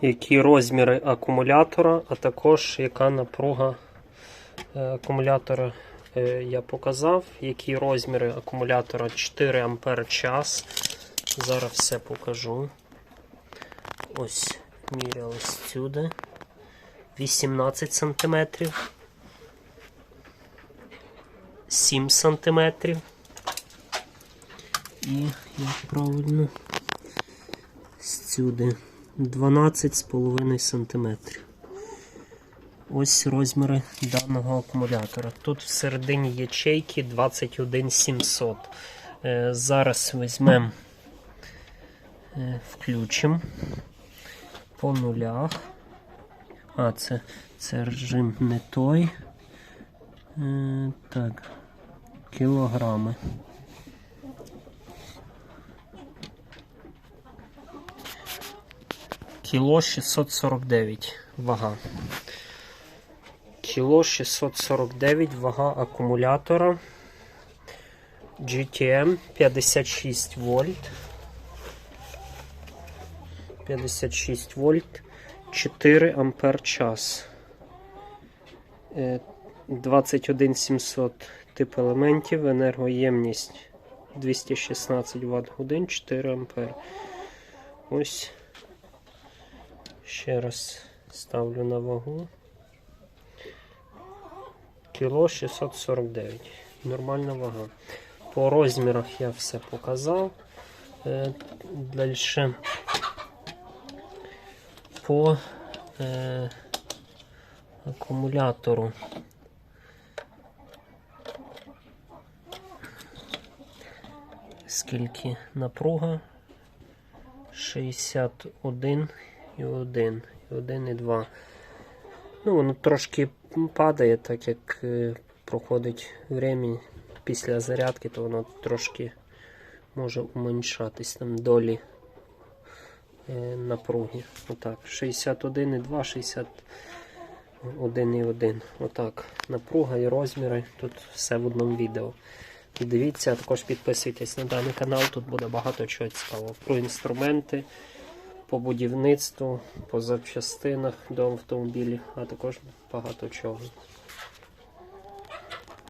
які розміри акумулятора, а також яка напруга е, акумулятора е, я показав, які розміри акумулятора 4 ампер час. Зараз все покажу. Ось міряли сюди. 18 сантиметрів. 7 сантиметрів. І як правильно сюди 12,5 сантиметрів. Ось розміри даного акумулятора. Тут всередині ячейки 21700. Е, Зараз візьмемо, е, включимо по нулях. А, це, це режим не той. Е, так, кілограми. Кіло 649 вага. Кіло 649 вага акумулятора. GTM 56 вольт. 56 вольт, 4 ампер час. Е, 21700 тип елементів, енергоємність 216 Вт годин, 4 ампер. Ось ще раз ставлю на вагу. Кіло 649. Нормальна вага. По розмірах я все показав. Е, Далі по е, акумулятору. Скільки напруга? 61 і 1, і 1 і 2. Ну, воно трошки падає, так як е, проходить время після зарядки, то воно трошки може уменьшатись там долі е, напруги. Отак. 61,2, 61,1. Отак. Напруга і розміри. Тут все в одному відео. Дивіться, а також підписуйтесь на даний канал, тут буде багато чого цікавого. Про інструменти, по будівництву, по запчастинах до автомобілів, а також багато чого.